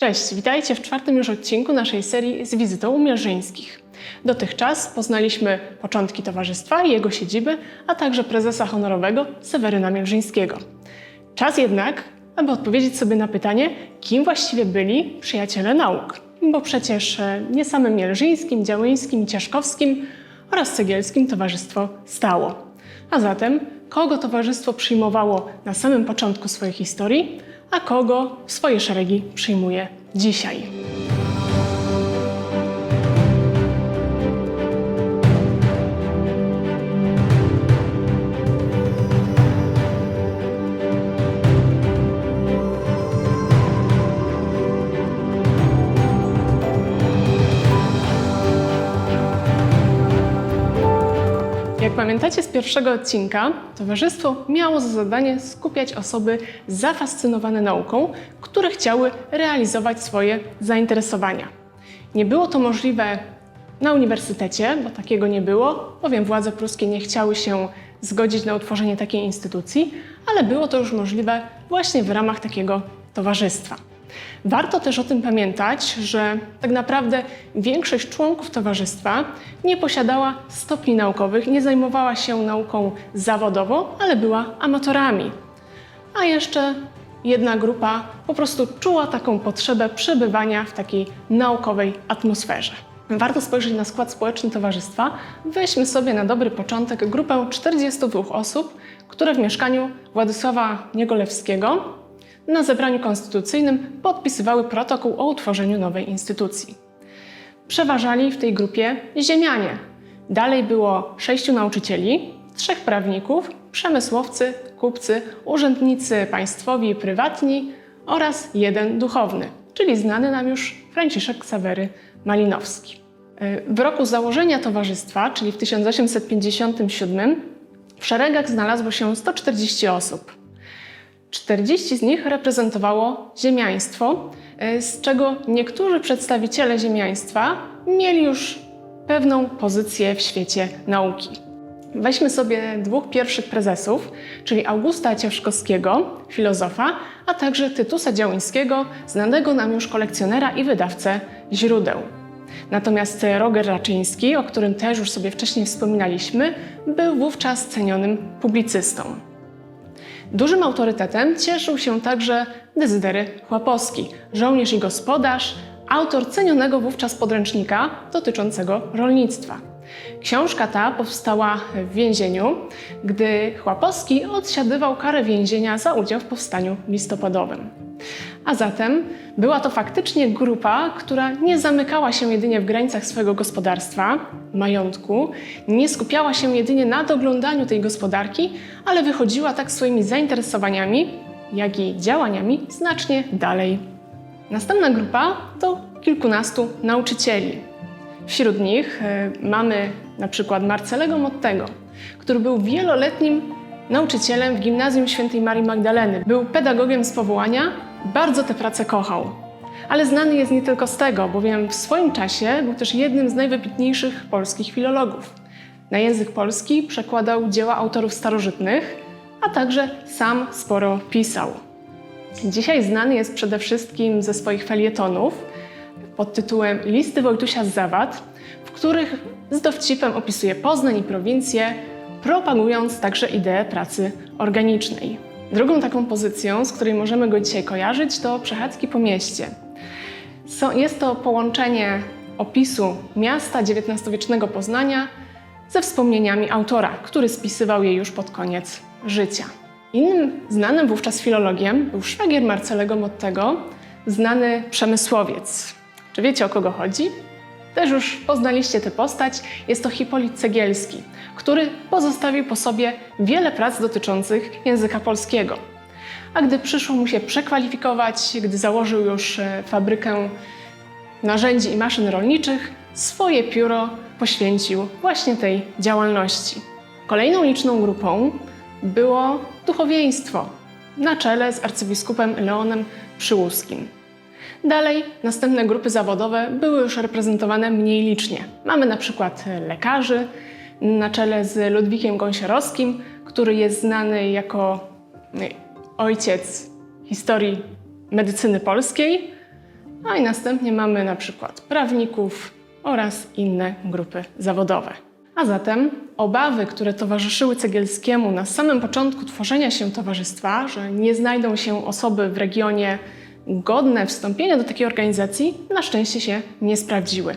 Cześć, witajcie w czwartym już odcinku naszej serii z wizytą Mierzyńskich. Dotychczas poznaliśmy początki towarzystwa i jego siedziby, a także prezesa honorowego Seweryna Mielżyńskiego. Czas jednak, aby odpowiedzieć sobie na pytanie, kim właściwie byli przyjaciele nauk. Bo przecież e, nie samym Mielżyńskim, Działyńskim i Ciaszkowskim oraz Cegielskim towarzystwo stało. A zatem, kogo towarzystwo przyjmowało na samym początku swojej historii, a kogo w swoje szeregi przyjmuje dzisiaj. Pamiętacie z pierwszego odcinka, towarzystwo miało za zadanie skupiać osoby zafascynowane nauką, które chciały realizować swoje zainteresowania. Nie było to możliwe na uniwersytecie, bo takiego nie było, bowiem władze pruskie nie chciały się zgodzić na utworzenie takiej instytucji, ale było to już możliwe właśnie w ramach takiego towarzystwa. Warto też o tym pamiętać, że tak naprawdę większość członków towarzystwa nie posiadała stopni naukowych, nie zajmowała się nauką zawodowo, ale była amatorami. A jeszcze jedna grupa po prostu czuła taką potrzebę przebywania w takiej naukowej atmosferze. Warto spojrzeć na skład społeczny towarzystwa. Weźmy sobie na dobry początek grupę 42 osób, które w mieszkaniu Władysława Niegolewskiego na zebraniu konstytucyjnym podpisywały protokół o utworzeniu nowej instytucji. Przeważali w tej grupie ziemianie. Dalej było sześciu nauczycieli, trzech prawników, przemysłowcy, kupcy, urzędnicy państwowi i prywatni oraz jeden duchowny, czyli znany nam już Franciszek Ksawery Malinowski. W roku założenia towarzystwa, czyli w 1857, w szeregach znalazło się 140 osób. 40 z nich reprezentowało ziemiaństwo, y, z czego niektórzy przedstawiciele ziemiaństwa mieli już pewną pozycję w świecie nauki. Weźmy sobie dwóch pierwszych prezesów, czyli Augusta Cieszkowskiego, filozofa, a także Tytusa Działyńskiego, znanego nam już kolekcjonera i wydawcę źródeł. Natomiast Roger Raczyński, o którym też już sobie wcześniej wspominaliśmy, był wówczas cenionym publicystą. Dużym autorytetem cieszył się także Dezydery Chłapowski, żołnierz i gospodarz, autor cenionego wówczas podręcznika dotyczącego rolnictwa. Książka ta powstała w więzieniu, gdy Chłapowski odsiadywał karę więzienia za udział w powstaniu listopadowym. A zatem była to faktycznie grupa, która nie zamykała się jedynie w granicach swojego gospodarstwa, majątku, nie skupiała się jedynie na doglądaniu tej gospodarki, ale wychodziła tak swoimi zainteresowaniami, jak i działaniami znacznie dalej. Następna grupa to kilkunastu nauczycieli. Wśród nich y, mamy na przykład Marcelego Mottego, który był wieloletnim nauczycielem w Gimnazjum Świętej Marii Magdaleny. Był pedagogiem z powołania, bardzo tę pracę kochał. Ale znany jest nie tylko z tego, bowiem w swoim czasie był też jednym z najwybitniejszych polskich filologów. Na język polski przekładał dzieła autorów starożytnych, a także sam sporo pisał. Dzisiaj znany jest przede wszystkim ze swoich felietonów pod tytułem Listy Wojtusia z Zawad, w których z dowcipem opisuje Poznań i prowincję, propagując także ideę pracy organicznej. Drugą taką pozycją, z której możemy go dzisiaj kojarzyć, to przechadzki po mieście. Jest to połączenie opisu miasta XIX-wiecznego Poznania ze wspomnieniami autora, który spisywał je już pod koniec życia. Innym znanym wówczas filologiem był szwagier Marcelego Mottego, znany przemysłowiec. Czy wiecie o kogo chodzi? Też już poznaliście tę postać. Jest to Hipolit Cegielski, który pozostawił po sobie wiele prac dotyczących języka polskiego. A gdy przyszło mu się przekwalifikować, gdy założył już e, fabrykę narzędzi i maszyn rolniczych, swoje pióro poświęcił właśnie tej działalności. Kolejną liczną grupą było duchowieństwo na czele z arcybiskupem Leonem Przyłuskim. Dalej następne grupy zawodowe były już reprezentowane mniej licznie. Mamy na przykład lekarzy na czele z Ludwikiem Gąsiorowskim, który jest znany jako ojciec historii medycyny polskiej. a i następnie mamy na przykład prawników oraz inne grupy zawodowe. A zatem obawy, które towarzyszyły Cegielskiemu na samym początku tworzenia się towarzystwa, że nie znajdą się osoby w regionie godne wstąpienia do takiej organizacji, na szczęście się nie sprawdziły.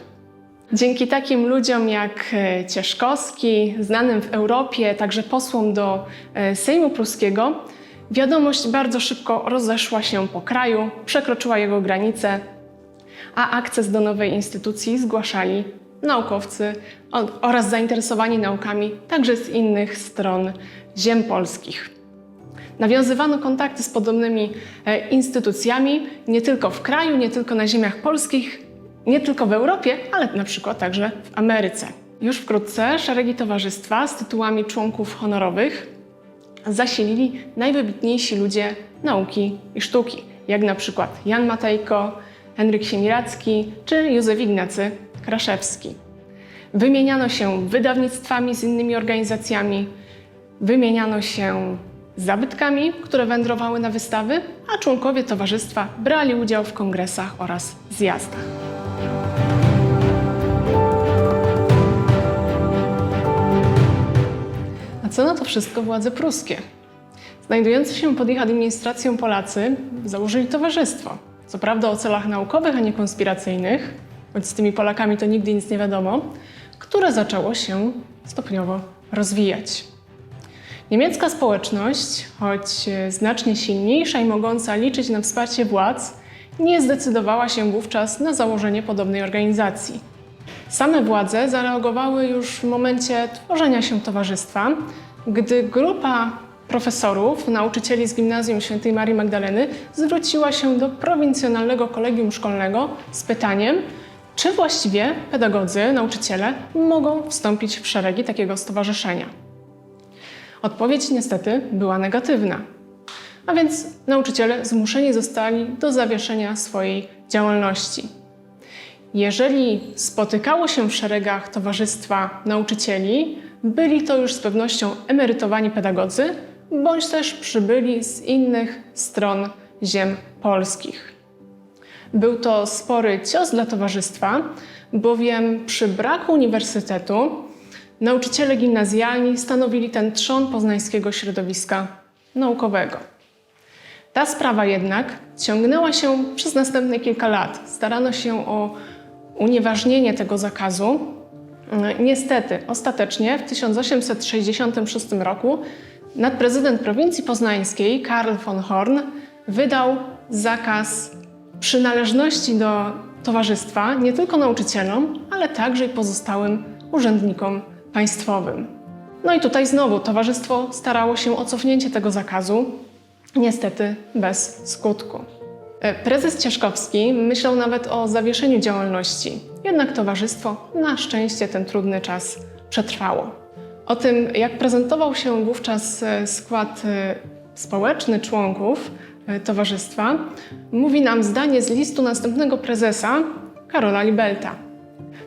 Dzięki takim ludziom jak e, Cieszkowski, znanym w Europie, także posłom do e, Sejmu Pruskiego, wiadomość bardzo szybko rozeszła się po kraju, przekroczyła jego granice, a akces do nowej instytucji zgłaszali naukowcy oraz zainteresowani naukami także z innych stron ziem polskich. Nawiązywano kontakty z podobnymi e, instytucjami nie tylko w kraju, nie tylko na ziemiach polskich, nie tylko w Europie, ale na przykład także w Ameryce. Już wkrótce szeregi towarzystwa z tytułami członków honorowych zasilili najwybitniejsi ludzie nauki i sztuki, jak na przykład Jan Matejko, Henryk Siemiracki czy Józef Ignacy Kraszewski. Wymieniano się wydawnictwami z innymi organizacjami, wymieniano się zabytkami, które wędrowały na wystawy, a członkowie towarzystwa brali udział w kongresach oraz zjazdach. A co na to wszystko władze pruskie? Znajdujący się pod ich administracją Polacy założyli towarzystwo. Co prawda o celach naukowych, a nie konspiracyjnych, choć z tymi Polakami to nigdy nic nie wiadomo, które zaczęło się stopniowo rozwijać. Niemiecka społeczność, choć znacznie silniejsza i mogąca liczyć na wsparcie władz, nie zdecydowała się wówczas na założenie podobnej organizacji. Same władze zareagowały już w momencie tworzenia się towarzystwa, gdy grupa profesorów, nauczycieli z gimnazjum Świętej Marii Magdaleny zwróciła się do prowincjonalnego kolegium szkolnego z pytaniem, czy właściwie pedagodzy, nauczyciele mogą wstąpić w szeregi takiego stowarzyszenia. Odpowiedź niestety była negatywna. A więc nauczyciele zmuszeni zostali do zawieszenia swojej działalności. Jeżeli spotykało się w szeregach Towarzystwa Nauczycieli, byli to już z pewnością emerytowani pedagodzy, bądź też przybyli z innych stron ziem polskich. Był to spory cios dla towarzystwa, bowiem przy braku uniwersytetu nauczyciele gimnazjalni stanowili ten trzon poznańskiego środowiska naukowego. Ta sprawa jednak ciągnęła się przez następne kilka lat. Starano się o unieważnienie tego zakazu. Niestety, ostatecznie w 1866 roku nadprezydent prowincji poznańskiej Karl von Horn wydał zakaz przynależności do towarzystwa nie tylko nauczycielom, ale także i pozostałym urzędnikom państwowym. No i tutaj znowu towarzystwo starało się o cofnięcie tego zakazu, niestety bez skutku. E, Prezes Cieszkowski myślał nawet o zawieszeniu działalności, jednak towarzystwo na szczęście ten trudny czas przetrwało. O tym, jak prezentował się wówczas e, skład e, społeczny członków towarzystwa, mówi nam zdanie z listu następnego prezesa Karola Libelta.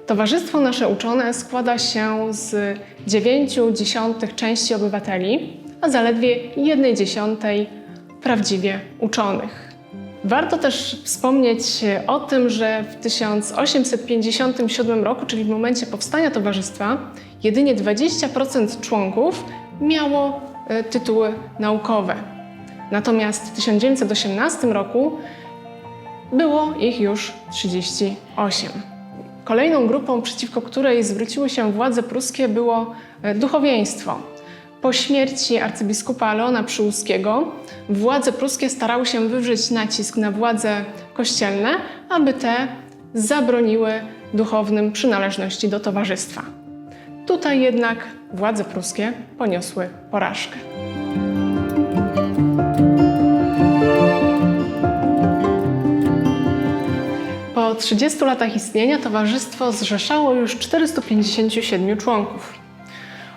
Towarzystwo nasze uczone składa się z 9 dziesiątych części obywateli, a zaledwie 1 dziesiątej prawdziwie uczonych. Warto też wspomnieć o tym, że w 1857 roku, czyli w momencie powstania towarzystwa, jedynie 20% członków miało e, tytuły naukowe. Natomiast w 1918 roku było ich już 38. Kolejną grupą, przeciwko której zwróciły się władze pruskie, było e, duchowieństwo. Po śmierci arcybiskupa Leona Przyłuskiego władze pruskie starały się wywrzeć nacisk na władze kościelne, aby te zabroniły duchownym przynależności do towarzystwa. Tutaj jednak władze pruskie poniosły porażkę. Po 30 latach istnienia towarzystwo zrzeszało już 457 członków.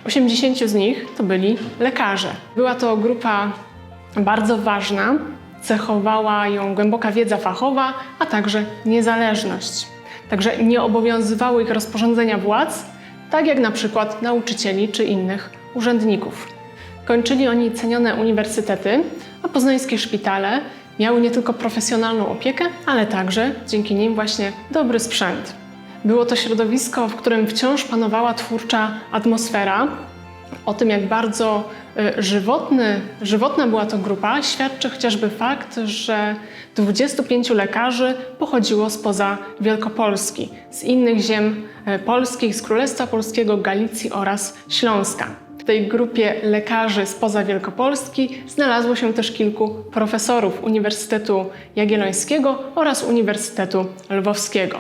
80 z nich to byli lekarze. Była to grupa bardzo ważna, cechowała ją głęboka wiedza fachowa, a także niezależność. Także nie obowiązywały ich rozporządzenia władz, tak jak na przykład nauczycieli czy innych urzędników. Kończyli oni cenione uniwersytety, a poznańskie szpitale Miały nie tylko profesjonalną opiekę, ale także dzięki nim właśnie dobry sprzęt. Było to środowisko, w którym wciąż panowała twórcza atmosfera. O tym, jak bardzo y, żywotny, żywotna była to grupa, świadczy chociażby fakt, że 25 lekarzy pochodziło spoza Wielkopolski, z innych ziem y, polskich, z Królestwa Polskiego, Galicji oraz Śląska. Tej grupie lekarzy spoza Wielkopolski znalazło się też kilku profesorów Uniwersytetu Jagiellońskiego oraz Uniwersytetu Lwowskiego.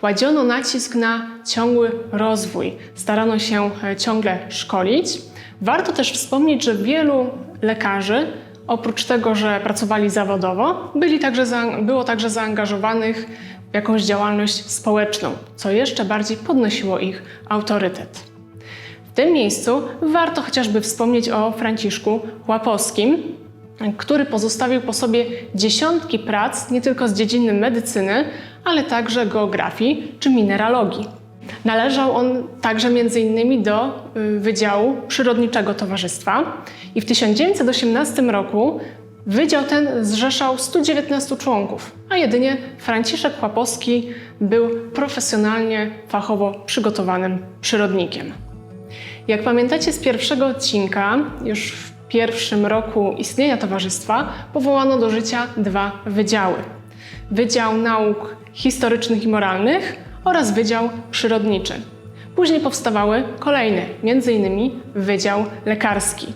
Kładziono nacisk na ciągły rozwój, starano się e, ciągle szkolić. Warto też wspomnieć, że wielu lekarzy, oprócz tego, że pracowali zawodowo, byli także, było także zaangażowanych w jakąś działalność społeczną, co jeszcze bardziej podnosiło ich autorytet. Tym miejscu warto chociażby wspomnieć o Franciszku Łapowskim, który pozostawił po sobie dziesiątki prac nie tylko z dziedziny medycyny, ale także geografii czy mineralogii. Należał on także m.in. do y, Wydziału Przyrodniczego Towarzystwa i w 1918 roku Wydział ten zrzeszał 119 członków, a jedynie Franciszek Łapowski był profesjonalnie, fachowo przygotowanym przyrodnikiem. Jak pamiętacie z pierwszego odcinka, już w pierwszym roku istnienia towarzystwa powołano do życia dwa wydziały. Wydział Nauk Historycznych i Moralnych oraz Wydział Przyrodniczy. Później powstawały kolejne, m.in. Wydział Lekarski.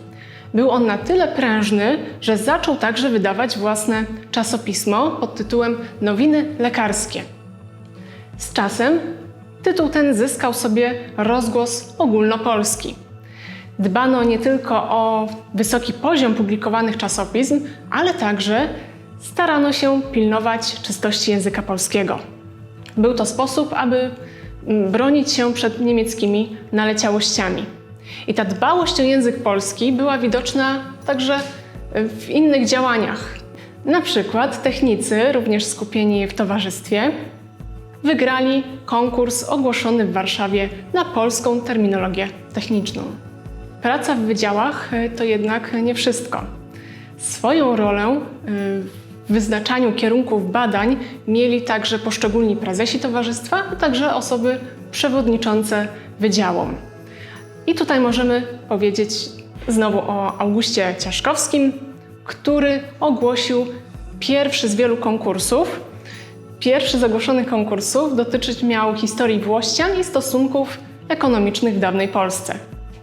Był on na tyle prężny, że zaczął także wydawać własne czasopismo pod tytułem Nowiny Lekarskie. Z czasem tytuł ten zyskał sobie rozgłos ogólnopolski. Dbano nie tylko o wysoki poziom publikowanych czasopism, ale także starano się pilnować czystości języka polskiego. Był to sposób, aby mm, bronić się przed niemieckimi naleciałościami. I ta dbałość o język polski była widoczna także w innych działaniach. Na przykład technicy, również skupieni w towarzystwie, wygrali konkurs ogłoszony w Warszawie na polską terminologię techniczną. Praca w wydziałach e, to jednak nie wszystko. Swoją rolę e, w wyznaczaniu kierunków badań mieli także poszczególni prezesi towarzystwa, a także osoby przewodniczące wydziałom. I tutaj możemy powiedzieć znowu o Augustie Ciaszkowskim, który ogłosił pierwszy z wielu konkursów. Pierwszy z ogłoszonych konkursów dotyczyć miał historii Włościan i stosunków ekonomicznych w dawnej Polsce.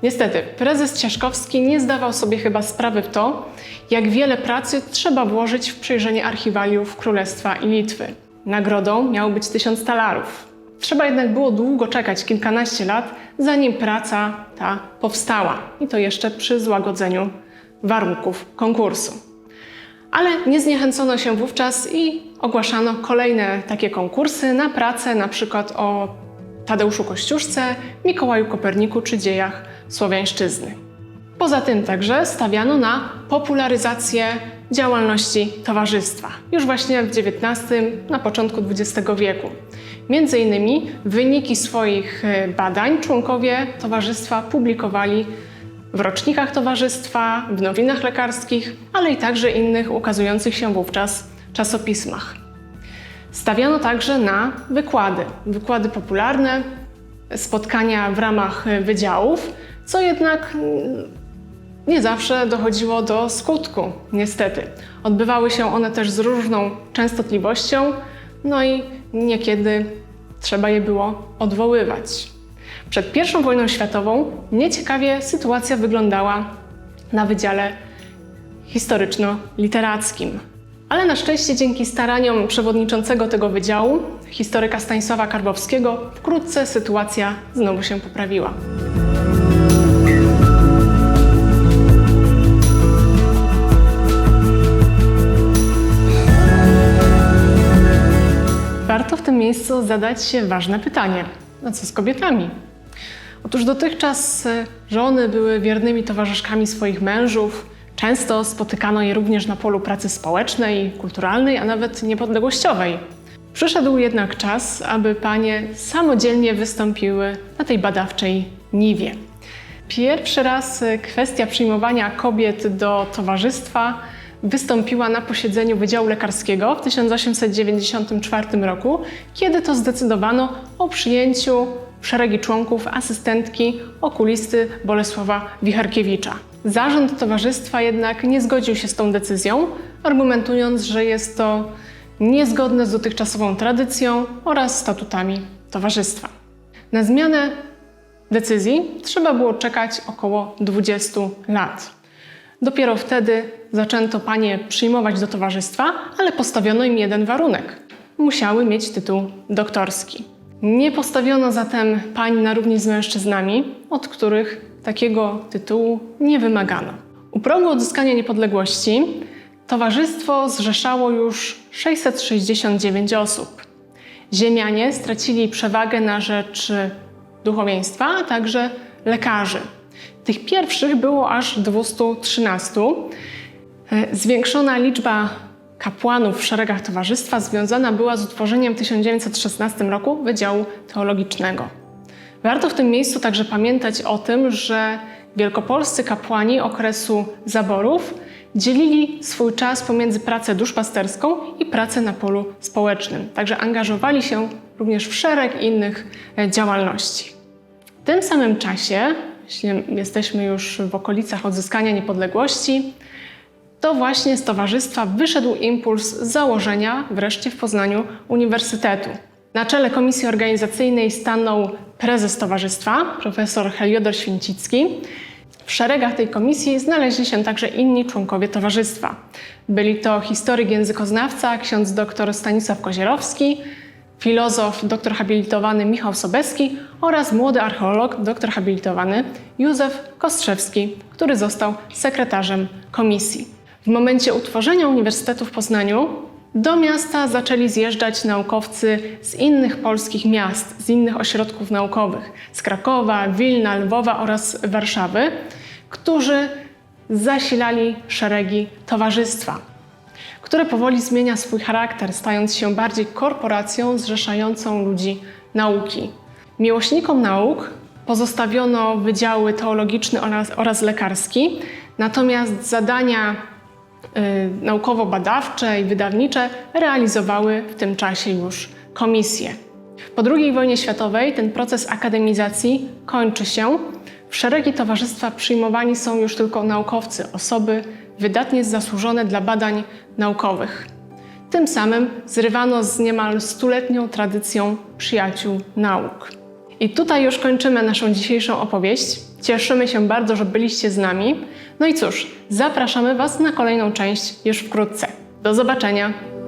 Niestety, prezes Ciaszkowski nie zdawał sobie chyba sprawy w to, jak wiele pracy trzeba włożyć w przejrzenie archiwaliów Królestwa i Litwy. Nagrodą miało być tysiąc talarów. Trzeba jednak było długo czekać, kilkanaście lat, zanim praca ta powstała. I to jeszcze przy złagodzeniu warunków konkursu. Ale nie zniechęcono się wówczas i ogłaszano kolejne takie konkursy na pracę, na przykład o Tadeuszu Kościuszce, Mikołaju Koperniku czy dziejach słowiańszczyzny. Poza tym także stawiano na popularyzację działalności towarzystwa, już właśnie w XIX, na początku XX wieku. Między innymi wyniki swoich e, badań członkowie towarzystwa publikowali w rocznikach towarzystwa, w nowinach lekarskich, ale i także innych ukazujących się wówczas czasopismach. Stawiano także na wykłady, wykłady popularne, spotkania w ramach wydziałów, co jednak mm, nie zawsze dochodziło do skutku, niestety. Odbywały się one też z różną częstotliwością, no i niekiedy trzeba je było odwoływać. Przed I wojną światową nieciekawie sytuacja wyglądała na Wydziale Historyczno-Literackim. Ale na szczęście dzięki staraniom przewodniczącego tego wydziału, historyka Stanisława Karbowskiego, wkrótce sytuacja znowu się poprawiła. Warto w tym miejscu zadać się ważne pytanie: a co z kobietami? Otóż dotychczas e, żony były wiernymi towarzyszkami swoich mężów, Często spotykano je również na polu pracy społecznej, kulturalnej, a nawet niepodległościowej. Przyszedł jednak czas, aby panie samodzielnie wystąpiły na tej badawczej niwie. Pierwszy raz kwestia przyjmowania kobiet do towarzystwa wystąpiła na posiedzeniu Wydziału Lekarskiego w 1894 roku, kiedy to zdecydowano o przyjęciu szeregi członków asystentki okulisty Bolesława Wicharkiewicza. Zarząd towarzystwa jednak nie zgodził się z tą decyzją, argumentując, że jest to niezgodne z dotychczasową tradycją oraz statutami towarzystwa. Na zmianę decyzji trzeba było czekać około 20 lat. Dopiero wtedy zaczęto panie przyjmować do towarzystwa, ale postawiono im jeden warunek. Musiały mieć tytuł doktorski. Nie postawiono zatem pań na równi z mężczyznami, od których takiego tytułu nie wymagano. U progu odzyskania niepodległości towarzystwo zrzeszało już 669 osób. Ziemianie stracili przewagę na rzecz duchowieństwa, a także lekarzy. Tych pierwszych było aż 213. E, Zwiększona liczba kapłanów w szeregach towarzystwa związana była z utworzeniem w 1916 roku Wydziału Teologicznego. Warto w tym miejscu także pamiętać o tym, że wielkopolscy kapłani okresu zaborów dzielili swój czas pomiędzy pracę duszpasterską i pracę na polu społecznym. Także angażowali się również w szereg innych e, działalności. W tym samym czasie, jeśli jesteśmy już w okolicach odzyskania niepodległości, to właśnie z towarzystwa wyszedł impuls założenia wreszcie w Poznaniu Uniwersytetu. Na czele komisji organizacyjnej stanął prezes towarzystwa, profesor Heliodor Święcicki. W szeregach tej komisji znaleźli się także inni członkowie towarzystwa. Byli to historyk językoznawca, ksiądz dr Stanisław Kozierowski, filozof dr habilitowany Michał Sobeski oraz młody archeolog dr habilitowany Józef Kostrzewski, który został sekretarzem komisji. W momencie utworzenia Uniwersytetu w Poznaniu do miasta zaczęli zjeżdżać naukowcy z innych polskich miast, z innych ośrodków naukowych, z Krakowa, Wilna, Lwowa oraz Warszawy, którzy zasilali szeregi towarzystwa, które powoli zmienia swój charakter, stając się bardziej korporacją zrzeszającą ludzi nauki. Miłośnikom nauk pozostawiono wydziały teologiczny oraz, oraz lekarski, natomiast zadania naukowo-badawcze i wydawnicze realizowały w tym czasie już komisje. Po II wojnie światowej ten proces akademizacji kończy się. W szeregi towarzystwa przyjmowani są już tylko naukowcy, osoby wydatnie zasłużone dla badań naukowych. Tym samym zrywano z niemal stuletnią tradycją przyjaciół nauk. I tutaj już kończymy naszą dzisiejszą opowieść. Cieszymy się bardzo, że byliście z nami. No i cóż, zapraszamy Was na kolejną część już wkrótce. Do zobaczenia!